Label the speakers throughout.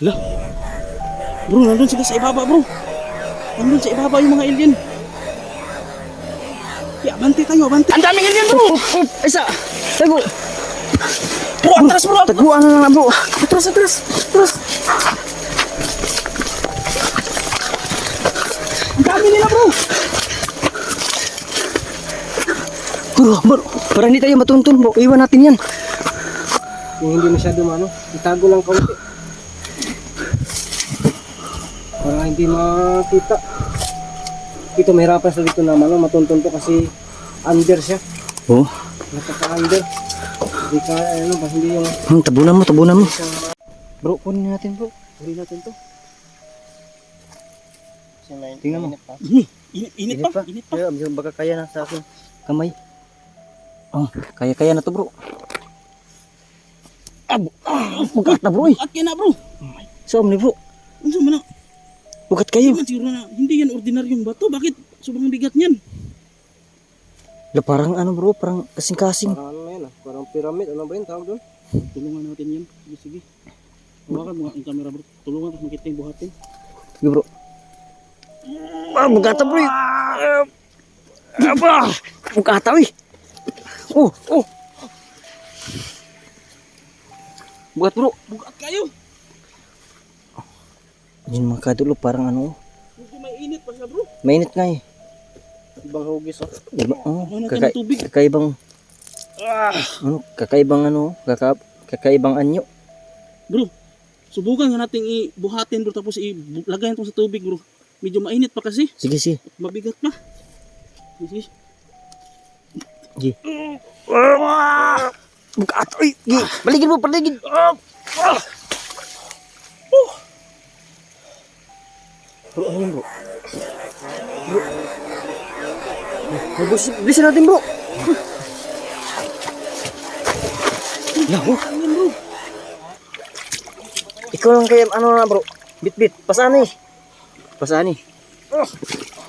Speaker 1: Hala. Bro, nandun sila sa ibaba, bro. Nandun sa ibaba yung mga alien. Ya, abante tayo, abante. Ang daming alien, bro.
Speaker 2: Isa! Tago!
Speaker 1: Bro, atras, bro. atras.
Speaker 2: Taguan na lang bro!
Speaker 1: Atras, atras. Atras. Ang dami nila, bro.
Speaker 2: Bro, bro! Para hindi tayo matuntun bro, iwan natin yan.
Speaker 3: Yung hindi masyado ano, itago lang kaunti. Para hindi makita. Ito mahirapan sa dito naman, no? matuntun to kasi under siya.
Speaker 2: Oh,
Speaker 3: Nakaka-under. Hindi ka, ano ba, hindi yung
Speaker 2: hmm, tabunan mo, tabunan mo. Bro, kunin natin bro.
Speaker 3: huli natin to.
Speaker 2: Tingnan mo.
Speaker 1: Ini, init, init pa. Init pa.
Speaker 2: Kaya, baka kaya na sa akin. Kamay. Oh, kaya-kaya na to bro. Ah, ah, na bro eh.
Speaker 1: Kaya na, bro.
Speaker 2: Sa ni bro.
Speaker 1: Ano sa mana?
Speaker 2: Bugat kayo.
Speaker 1: Hindi na, hindi yan ordinaryong bato. Bakit sobrang bigat niyan?
Speaker 2: La, parang ano bro, parang kasing-kasing.
Speaker 3: Parang ano na yan, ah. parang pyramid, ano ba yun tawag doon?
Speaker 1: Tulungan natin yan. Sige, sige. Hawakan mo ang camera, bro. Tulungan tapos makita yung buhatin.
Speaker 2: Sige bro. Ah, bugata bro Aba! Bugata eh. Oh, oh. Bugat bro.
Speaker 1: Bugat kayo.
Speaker 2: Yun mga kadulo, parang ano,
Speaker 1: Medyo may init pa siya, bro.
Speaker 2: mainit nga eh.
Speaker 3: Ibang hugis oh.
Speaker 2: Diba? Oh,
Speaker 1: Ano
Speaker 2: kaka-
Speaker 1: tubig?
Speaker 2: kakaibang,
Speaker 1: Ah,
Speaker 2: ano, kakaibang ano, kaka kakaibang anyo.
Speaker 1: bro. Subukan nga natin ibuhatin bro tapos ilagay ito sa tubig bro. Medyo mainit pa kasi.
Speaker 2: Sige, sige.
Speaker 1: Mabigat pa. Sige.
Speaker 2: Sige. Bugata, uy. Sige, paligid mo, paligid. Bro, ano bro? Bro. Bro, bilisan natin bro. Yahu. Ikaw lang kaya ano na bro. Bit bit. Pasani. Pasani.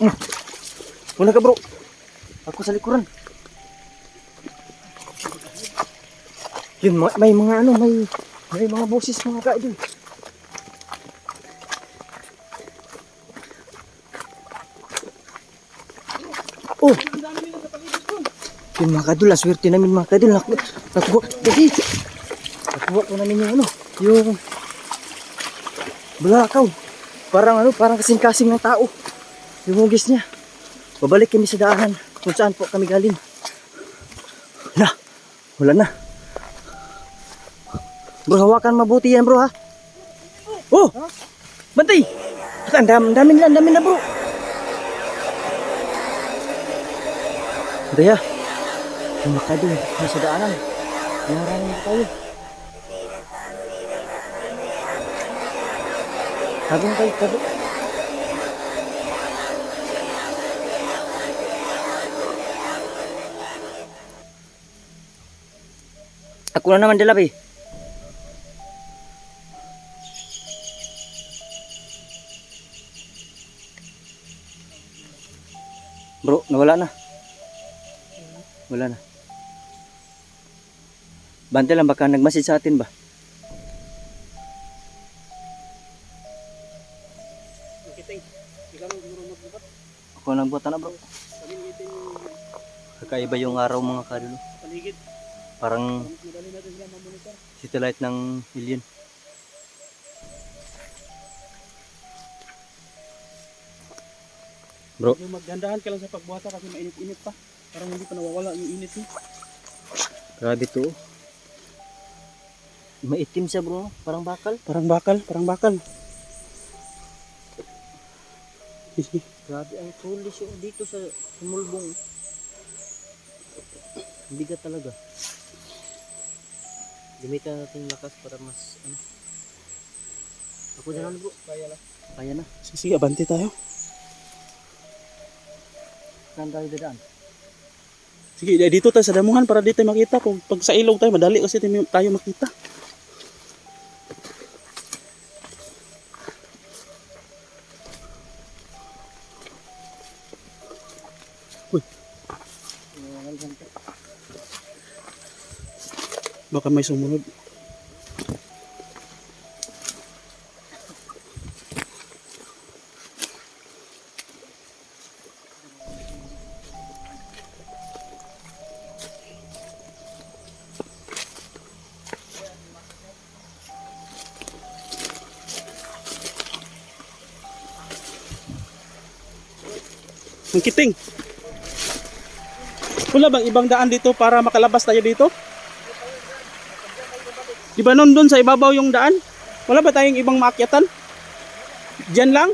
Speaker 2: Mm. Una ka bro. Ako sa likuran. Yun, ma- may mga ano, may may mga boses mga kaidol. Oh! Yun mga kaidol, aswerte namin mga kaidol. Naku, nakuha, dali. Nakuha ko namin yung ano, yung bulakaw. Parang ano, parang kasing-kasing ng tao. Yung hugis niya. Babalik kami sa daanan kung saan po kami galing. Na, wala na. Bro, hawakan mabuti yan bro ha. Oh! Bantay! Ang dami, dami nila, dami na bro. Daya, makadong nasa daanan. Marami na tayo. Tabong tayo, tabong. Ako na naman dilab eh. Bro, nawala na. Wala na. Bante lang baka nagmasid sa atin ba?
Speaker 1: Lang.
Speaker 2: Ako nang buhat na bro. Kakaiba yung araw mga kadulo. Parang satellite ng alien. Bro,
Speaker 1: Yung maggandahan ka lang sa pagbuhata kasi mainit-init pa. Parang hindi pa nawawala yung init eh.
Speaker 2: grabe to. Maitim siya bro, parang bakal.
Speaker 1: Parang bakal, parang bakal.
Speaker 2: Grabe ang tulis yung dito sa sumulbong. Hindi ka talaga. Gamitan natin yung lakas para mas ano. Ako na lang bro.
Speaker 3: Kaya na.
Speaker 2: Kaya na.
Speaker 1: Sige, abante tayo.
Speaker 2: Saan tayo dadaan?
Speaker 1: Sige, eh, dito tayo sa damuhan para dito makita. Kung pag sa ilog tayo, madali kasi tayo makita. Uy. Baka may sumunod. Ang kiting. Wala bang ibang daan dito para makalabas tayo dito? Di ba nun sa ibabaw yung daan? Wala ba tayong ibang maakyatan? Diyan lang?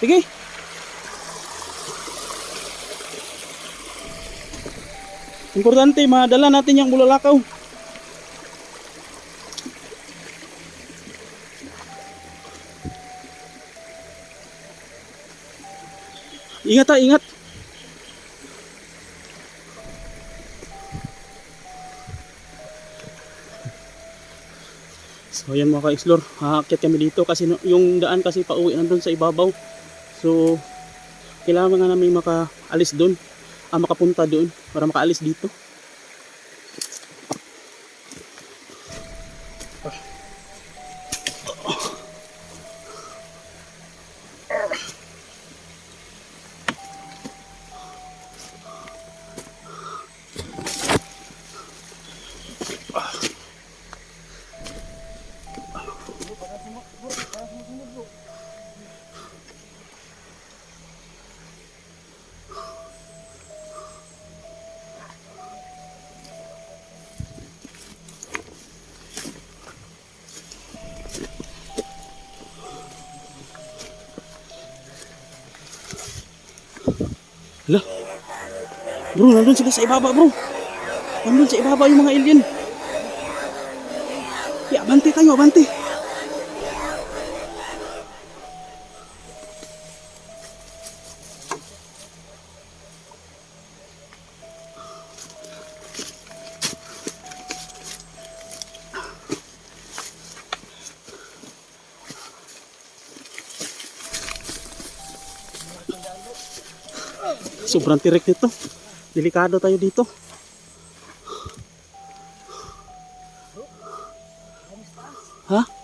Speaker 1: Sige. Importante, madala natin yung bulalakaw. Ingat ha, ingat. So ayan mga ka-explore, haakyat kami dito kasi yung daan kasi pauwi nandun sa ibabaw. So kailangan nga namin makaalis doon, ah, makapunta doon para makaalis dito. Hala. Bro, nandun sila sa ibaba bro. Nandun sa ibaba yung mga alien. Ya, abante tayo, abante. Sobrang tirik nito. Delikado tayo dito. Ha? Ha?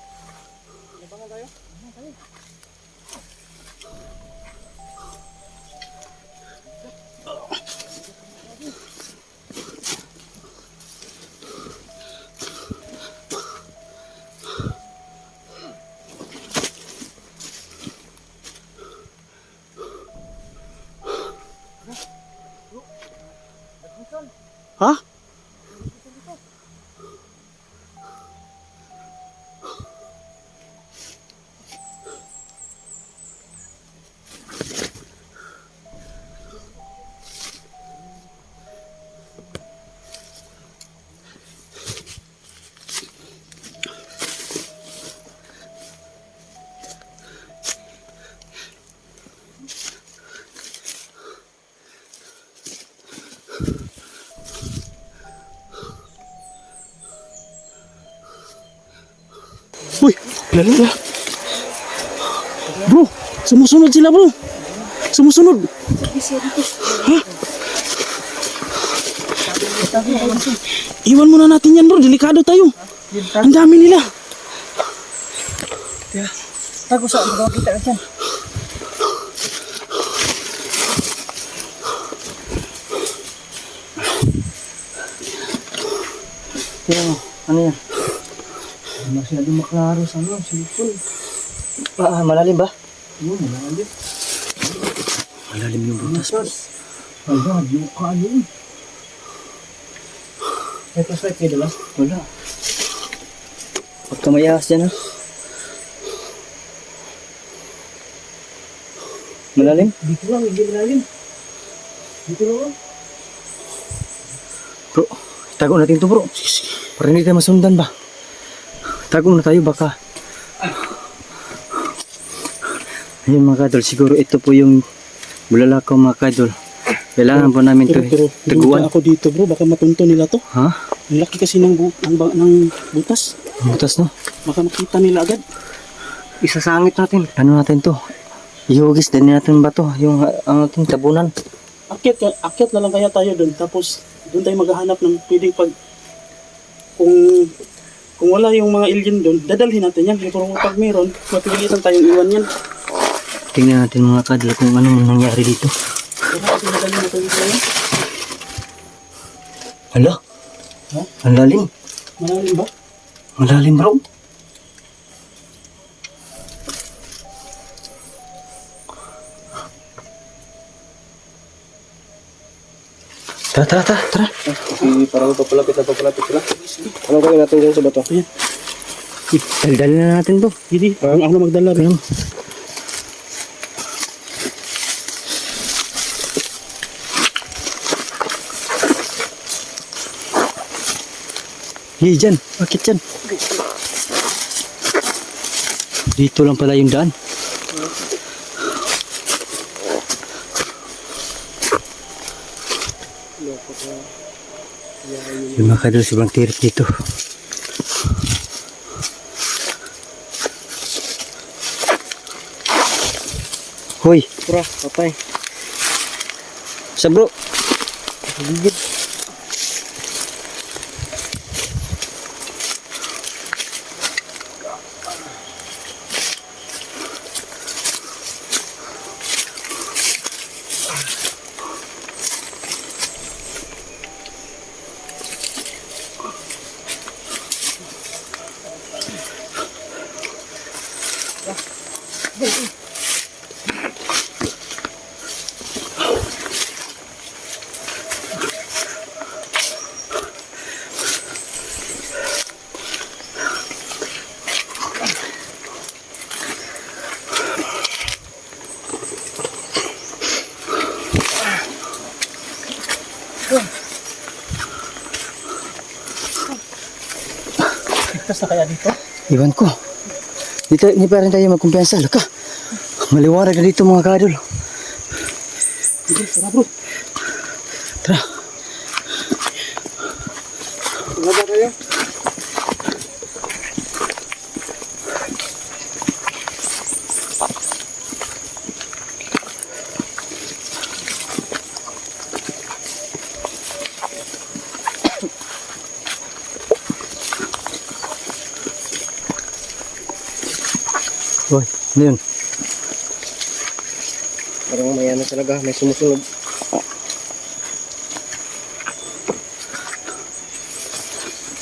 Speaker 1: Uy, lala. Bro, sumusunod sila bro. Sumusunod. Ha? Iwan muna natin yan bro, delikado tayo. Ang dami nila.
Speaker 3: Tago sa ako kita ka dyan. Ano yan? Masyadong maklaro sa ano, silipon.
Speaker 2: Ah, malalim ba?
Speaker 3: Oo, malalim.
Speaker 2: Malalim yung butas.
Speaker 3: Hala, yuka yun. May flashlight kayo dala?
Speaker 2: Wala. Huwag ka mayahas dyan ha. Malalim?
Speaker 3: Dito lang, hindi malalim. Dito lang.
Speaker 2: Bro, tago natin to bro. Para hindi tayo masundan ba? Tago na tayo baka. Ayun mga kadol, siguro ito po yung bulalakaw mga kadol. Kailangan po namin
Speaker 1: Pero, pero
Speaker 2: taguan.
Speaker 1: ako dito bro, baka matunto nila to.
Speaker 2: Ha?
Speaker 1: Ang laki kasi ng, bu ng, ng butas.
Speaker 2: Butas no?
Speaker 1: Baka makita nila agad.
Speaker 2: Isasangit natin. Ano natin to? Ihugis din natin ba to? Yung uh, ang ating tabunan.
Speaker 1: Akyat, akyat na lang kaya tayo doon. Tapos doon tayo maghahanap ng pwedeng pag... Kung kung wala yung mga alien doon, dadalhin natin yan. Pero pag meron, mapilitan tayong iwan yan.
Speaker 2: Tingnan natin mga kadol kung anong nangyari dito. Hala?
Speaker 1: Ha?
Speaker 2: Ang lalim.
Speaker 1: Malalim ba?
Speaker 2: Malalim bro. Tara, tara, tara, tara.
Speaker 3: Kasi parang papalapit na papalapit sila. Anong gawin natin dyan sa bato?
Speaker 1: Ayan.
Speaker 2: Daldalin na natin to.
Speaker 1: Hindi, ako na magdala.
Speaker 2: Ganun. Hey, dyan. Bakit dyan? Dito lang pala yung daan. Yung mga kadol sobrang tirik dito. Hoy,
Speaker 3: Tara, patay.
Speaker 2: sa bro.
Speaker 1: Ligtas na kaya dito?
Speaker 2: Iwan ko. Dito, hindi pa rin tayo magkumpiyansa. Laka. Maliwanag na dito mga kadol.
Speaker 1: Sige, tara bro.
Speaker 2: Hoy, ano yun?
Speaker 3: Parang may ano talaga, may sumusunod.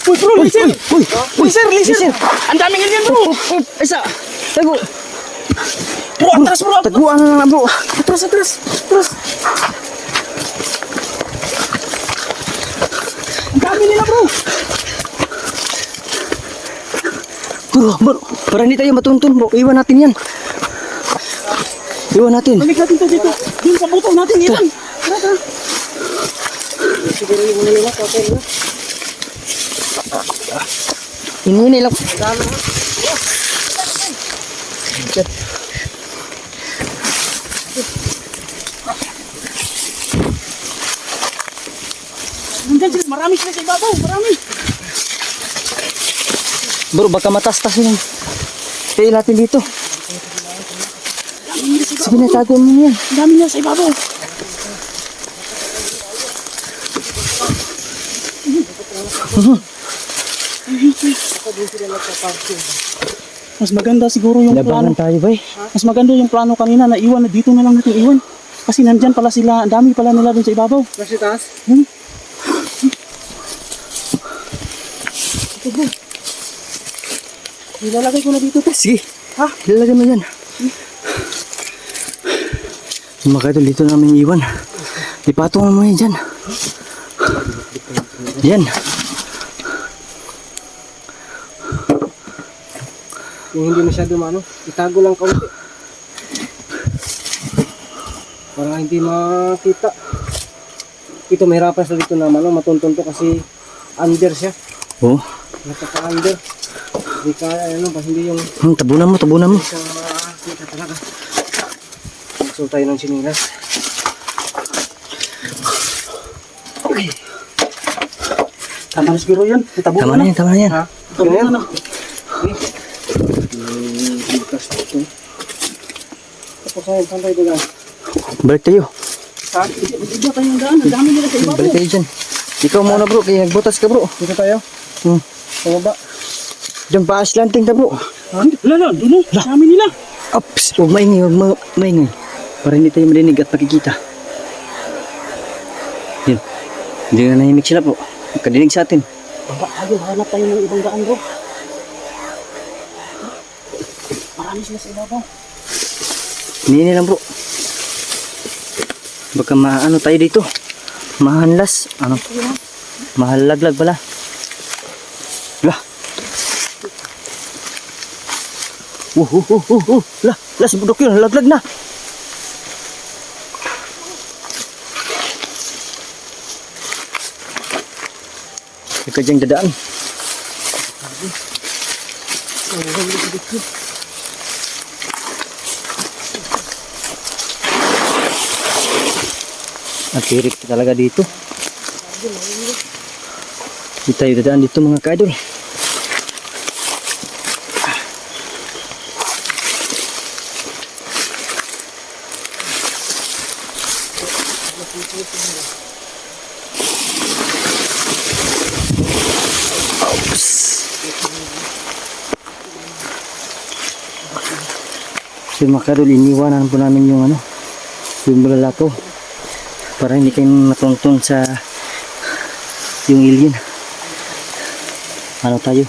Speaker 1: Uy bro, listen!
Speaker 2: Uy! Uy,
Speaker 1: Listen, listen! Ang daming alien bro!
Speaker 2: Isa! Tago!
Speaker 1: Bro, atras bro!
Speaker 2: Taguan na lang bro!
Speaker 1: Atras, atras! Atras! Ang dami nila bro!
Speaker 2: Bro, bro! Para hindi tayo matuntun bro. Iwan natin yan. Iwan natin.
Speaker 1: Balik natin to dito. Dun sa buto natin, ilan. Tara, tara.
Speaker 3: Siguro yung mga nila, patay na.
Speaker 2: Inuwi lang.
Speaker 1: Nandyan sila, marami sila sa ibabaw, marami.
Speaker 2: Bro, baka matastas yun. Kaya natin dito. Sige na, tago mo yan.
Speaker 1: Ang dami nila sa ibabaw. Mas maganda siguro yung plano.
Speaker 2: Labangan tayo ba eh.
Speaker 1: Mas maganda yung plano kanina na iwan na dito na lang natin iwan. Kasi nandyan pala sila, ang dami pala nila dun sa ibabaw.
Speaker 3: Nasa taas?
Speaker 1: Hmm? Ito bro. Nilalagay ko na dito to.
Speaker 2: Sige.
Speaker 1: Ha?
Speaker 2: Ilalagay mo yan. Mga kadol, dito namin iwan. Ipatungan mo yan dyan. Yan.
Speaker 3: Yung hindi masyado ano, itago lang kaunti. Para hindi makita. Ito, mahirapan sa dito naman, no? matuntun to kasi under siya.
Speaker 2: Oh.
Speaker 3: Nakaka-under. Hindi ka, ano ba, hindi yung
Speaker 2: Hmm, tabunan mo, tabunan mo.
Speaker 3: isang makakita talaga. So tayo ng sinilas.
Speaker 1: Tama na siguro yan. Itabo
Speaker 2: Tama
Speaker 1: na.
Speaker 2: yan, tama na yan.
Speaker 3: Ha?
Speaker 1: Tabo na na.
Speaker 3: Bukas ito. Tapos ayun, saan tayo doon?
Speaker 2: Balik tayo.
Speaker 1: Ha? Yung daan. Ang dami nila sa ibabaw.
Speaker 2: Balik tayo dyan. Ikaw muna bro, kaya nagbutas ka bro.
Speaker 3: Dito tayo?
Speaker 2: Hmm.
Speaker 3: Sa baba.
Speaker 2: Diyan pa aslanting ta bro.
Speaker 1: Ha? Wala na, doon o. Ang dami nila.
Speaker 2: Ups, huwag maingay, huwag ma- maingay. Para hindi tayo marinig at makikita. Yun. Hindi na nahimik sila po. Kadinig sa atin.
Speaker 1: Baba tayo, hanap tayo ng ibang daan bro. Marami sila sa ibabaw.
Speaker 2: Hindi lang bro. Baka maano tayo dito. Mahanlas. Ano? Mahalaglag pala. Uh, uh, uh, uh, uh. Lah, lah, si Budok yun. Laglag na. Ikaw diyang dadaan. Ang tirik talaga dito. Hindi tayo dadaan dito mga kaidol. So mga kaidol, iniwanan po namin yung ano, yung bulalato para hindi kayo matuntun sa yung alien. Ano tayo?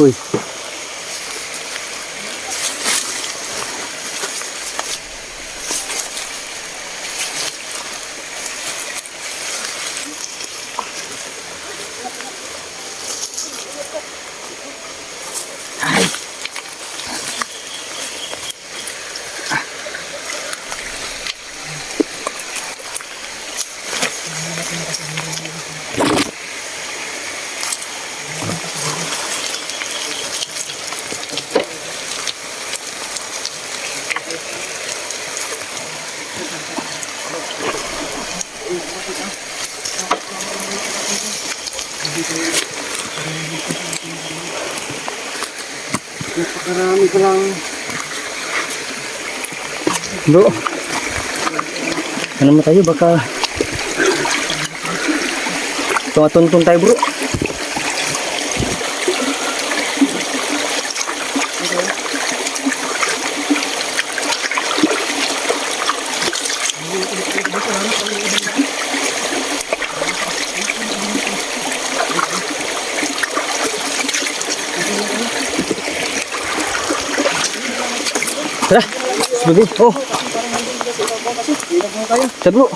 Speaker 2: Uy
Speaker 3: Lang.
Speaker 2: bro ano mo tayo baka tumatuntun tayo bro subuhin. Oh. Tara bro.